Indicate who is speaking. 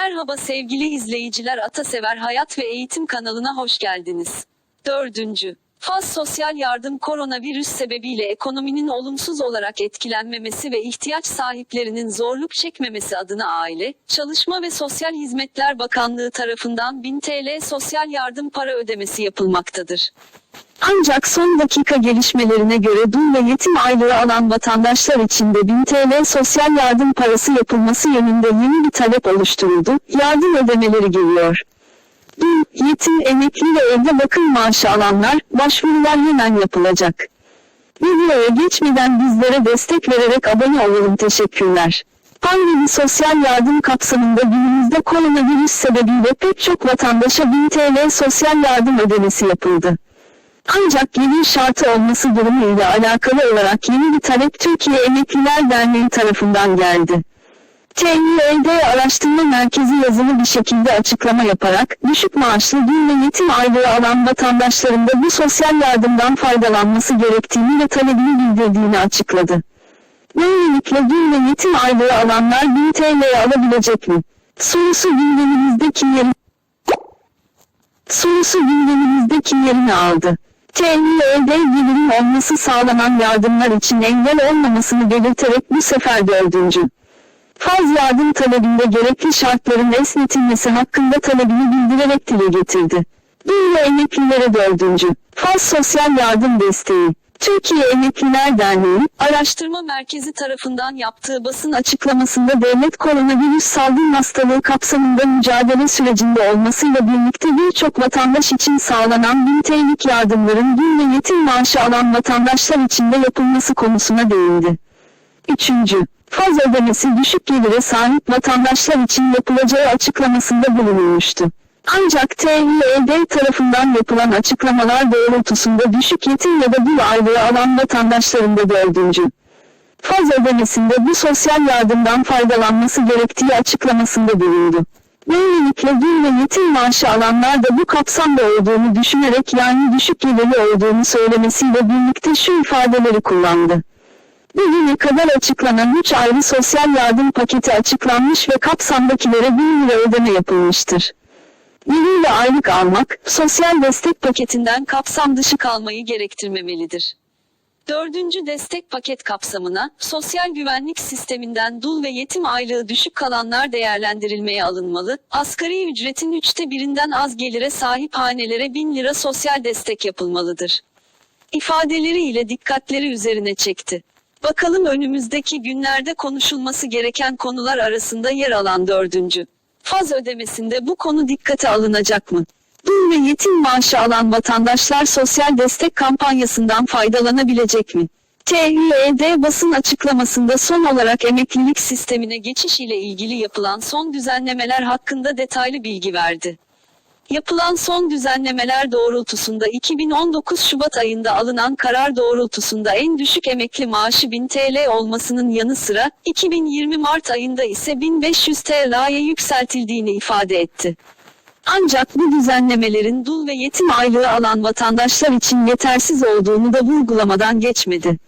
Speaker 1: Merhaba sevgili izleyiciler Atasever Hayat ve Eğitim kanalına hoş geldiniz. Dördüncü. Faz sosyal yardım koronavirüs sebebiyle ekonominin olumsuz olarak etkilenmemesi ve ihtiyaç sahiplerinin zorluk çekmemesi adına Aile, Çalışma ve Sosyal Hizmetler Bakanlığı tarafından 1000 TL sosyal yardım para ödemesi yapılmaktadır. Ancak son dakika gelişmelerine göre dul ve yetim aylığı alan vatandaşlar için de 1000 TL sosyal yardım parası yapılması yönünde yeni bir talep oluşturuldu. Yardım ödemeleri geliyor. Yetim, emekli ve evde bakım maaşı alanlar, başvurular hemen yapılacak. Videoya geçmeden bizlere destek vererek abone olalım teşekkürler. Pandemi sosyal yardım kapsamında günümüzde koronavirüs sebebiyle pek çok vatandaşa 1000 TL sosyal yardım ödemesi yapıldı. Ancak gelir şartı olması durumuyla alakalı olarak yeni bir talep Türkiye Emekliler Derneği tarafından geldi. TÜED Araştırma Merkezi yazılı bir şekilde açıklama yaparak, düşük maaşlı dul ve yetim aylığı alan vatandaşların da bu sosyal yardımdan faydalanması gerektiğini ve talebini bildirdiğini açıkladı. Böylelikle dul ve yetim aylığı alanlar 1000 TL alabilecek mi? Sorusu gündemimizde kimlerin Sorusu gündemimizde kimlerini aldı? TÜED gelirin olması sağlanan yardımlar için engel olmamasını belirterek bu sefer dördüncü. Faz yardım talebinde gerekli şartların esnetilmesi hakkında talebini bildirerek dile getirdi. Ve emeklilere dördüncü. Faz sosyal yardım desteği. Türkiye Emekliler Derneği, Araştırma Merkezi tarafından yaptığı basın açıklamasında devlet koronavirüs salgın hastalığı kapsamında mücadele sürecinde olmasıyla birlikte birçok vatandaş için sağlanan 1000 TL'lik yardımların dul ve yetim maaşı alan vatandaşlar için de yapılması konusuna değindi. Üçüncü, faz ödemesi düşük gelire sahip vatandaşlar için yapılacağı açıklamasında bulunulmuştu. Ancak TÜED tarafından yapılan açıklamalar doğrultusunda düşük yetim ya da dul aylığı alan vatandaşların da dördüncü. Faz ödemesinde bu sosyal yardımdan faydalanması gerektiği açıklamasında bulundu. Böylelikle dul ve yetim maaşı alanlar da bu kapsamda olduğunu düşünerek yani düşük gelirli olduğunu söylemesiyle birlikte şu ifadeleri kullandı. Bugüne kadar açıklanan 3 ayrı sosyal yardım paketi açıklanmış ve kapsamdakilere 1000 lira ödeme yapılmıştır. Biriyle aylık almak, sosyal destek paketinden kapsam dışı kalmayı gerektirmemelidir. Dördüncü destek paket kapsamına, sosyal güvenlik sisteminden dul ve yetim aylığı düşük kalanlar değerlendirilmeye alınmalı, asgari ücretin üçte birinden az gelire sahip hanelere 1000 lira sosyal destek yapılmalıdır. İfadeleriyle dikkatleri üzerine çekti. Bakalım önümüzdeki günlerde konuşulması gereken konular arasında yer alan dördüncü. Faz ödemesinde bu konu dikkate alınacak mı? Dul ve yetim maaşı alan vatandaşlar sosyal destek kampanyasından faydalanabilecek mi? TÜED basın açıklamasında son olarak emeklilik sistemine geçiş ile ilgili yapılan son düzenlemeler hakkında detaylı bilgi verdi. Yapılan son düzenlemeler doğrultusunda 2019 Şubat ayında alınan karar doğrultusunda en düşük emekli maaşı 1000 TL olmasının yanı sıra 2020 Mart ayında ise 1500 TL'ye yükseltildiğini ifade etti. Ancak bu düzenlemelerin dul ve yetim aylığı alan vatandaşlar için yetersiz olduğunu da vurgulamadan geçmedi.